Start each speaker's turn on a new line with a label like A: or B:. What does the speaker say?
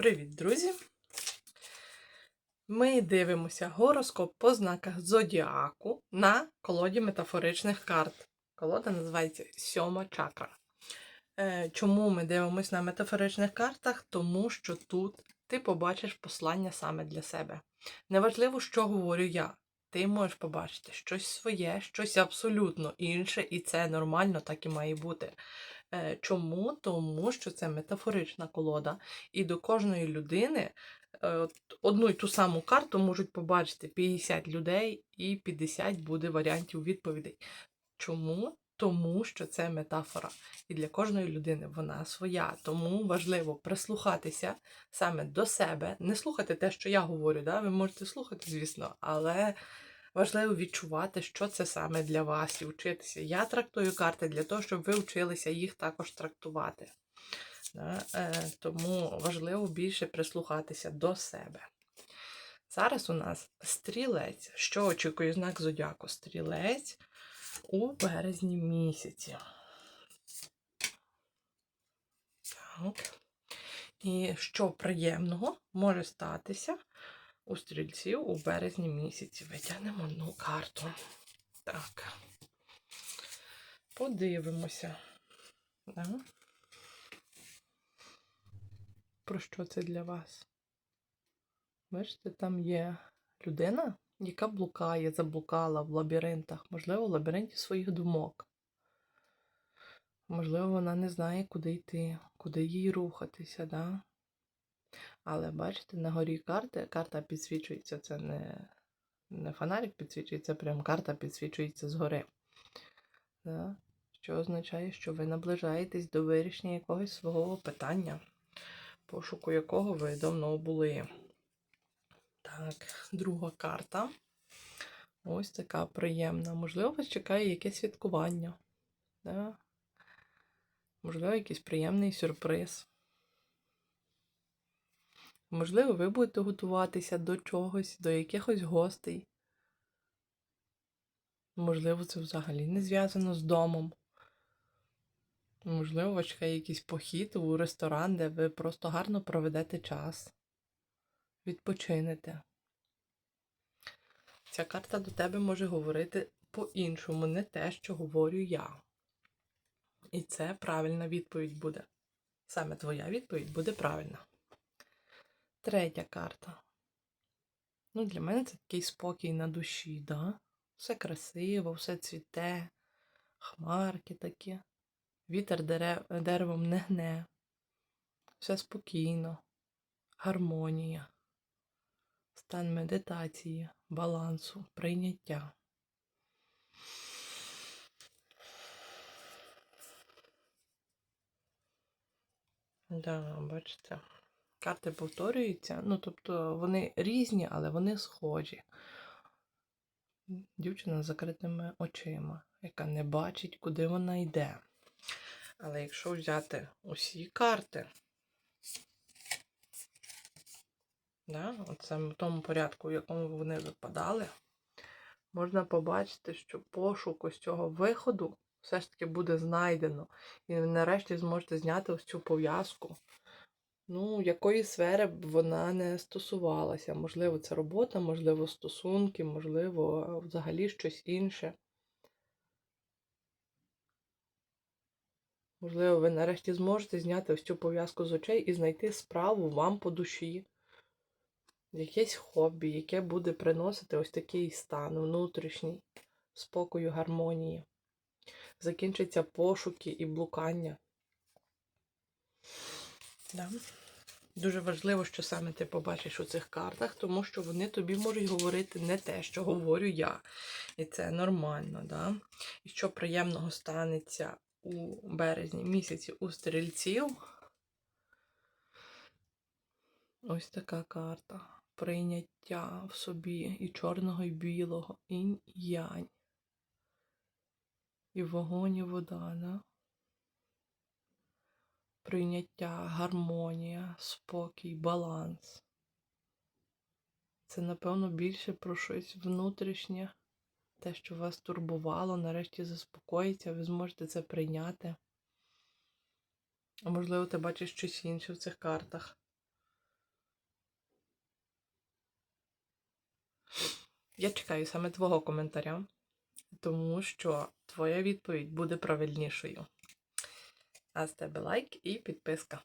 A: Привіт, друзі! Ми дивимося гороскоп по знаках зодіаку на колоді метафоричних карт. Колода називається Сьома чакра. Е, Чому ми дивимося на метафоричних картах? Тому що тут ти побачиш послання саме для себе. Неважливо, що говорю я. Ти можеш побачити щось своє, щось абсолютно інше, і це нормально, так і має бути. Е, Чому? Тому що це метафорична колода, і до кожної людини е, одну й ту саму карту можуть побачити 50 людей, і 50 буде варіантів відповідей. Чому? Тому що це метафора. І для кожної людини вона своя. Тому важливо прислухатися саме до себе, не слухати те, що я говорю. Да? Ви можете слухати, звісно, але важливо відчувати, що це саме для вас і вчитися. Я трактую карти для того, щоб ви вчилися їх також трактувати. Е, тому важливо більше прислухатися до себе. Зараз у нас стрілець. Що очікує знак зодіаку? Стрілець у березні місяці. Так. І що приємного може статися у стрільців у березні місяці? Витягнемо одну карту. Так. Подивимося. Да? Про що це для вас? Бачите, там є людина, яка блукає, заблукала в лабіринтах, можливо, в лабіринті своїх думок. Можливо, вона не знає, куди йти, куди їй рухатися, да? Але бачите, на горі карти, карта підсвічується, це не, не фонарик підсвічується, прям карта підсвічується згори. Да? Що означає, що ви наближаєтесь до вирішення якогось свого питання, пошуку якого ви давно були. Так, друга карта. Ось така приємна. Можливо, вас чекає якесь святкування. Да? Можливо, якийсь приємний сюрприз. Можливо, ви будете готуватися до чогось, до якихось гостей. Можливо, це взагалі не зв'язано з домом. Можливо, вас чекає якийсь похід у ресторан, де ви просто гарно проведете час. Відпочинете. Ця карта до тебе може говорити по-іншому, не те, що говорю я. І це правильна відповідь буде. Саме твоя відповідь буде правильна. Третя карта. Ну, для мене це такий спокій на душі, да? Все красиво, все цвіте, хмарки такі. Вітер дерев, деревом не гне. Все спокійно, гармонія, стан медитації, балансу, прийняття. Да, бачите, карти повторюються, ну, тобто вони різні, але вони схожі. Дівчина з закритими очима, яка не бачить, куди вона йде. Але якщо взяти усі карти, да, от в тому порядку, в якому вони випадали, можна побачити, що пошук ось цього виходу все ж таки буде знайдено. І нарешті зможете зняти ось цю пов'язку. Ну, якої сфери б вона не стосувалася. Можливо, це робота, можливо, стосунки, можливо, взагалі щось інше. Можливо, ви нарешті зможете зняти ось цю пов'язку з очей і знайти справу вам по душі. Якесь хобі, яке буде приносити ось такий стан внутрішній, спокою, гармонії. Закінчаться пошуки і блукання. Да. Дуже важливо, що саме ти побачиш у цих картах, тому що вони тобі можуть говорити не те, що говорю я. І це нормально. Да? І що приємного станеться у березні місяці у стрільців. Ось така карта. Прийняття в собі і чорного, і білого, інь і янь. І вогонь, і вода, да? прийняття, гармонія, спокій, баланс. Це, напевно, більше про щось внутрішнє, те, що вас турбувало, нарешті заспокоїться, ви зможете це прийняти. А можливо, ти бачиш щось інше в цих картах. Я чекаю саме твого коментаря, тому що твоя відповідь буде правильнішою. А з тебе лайк і підписка.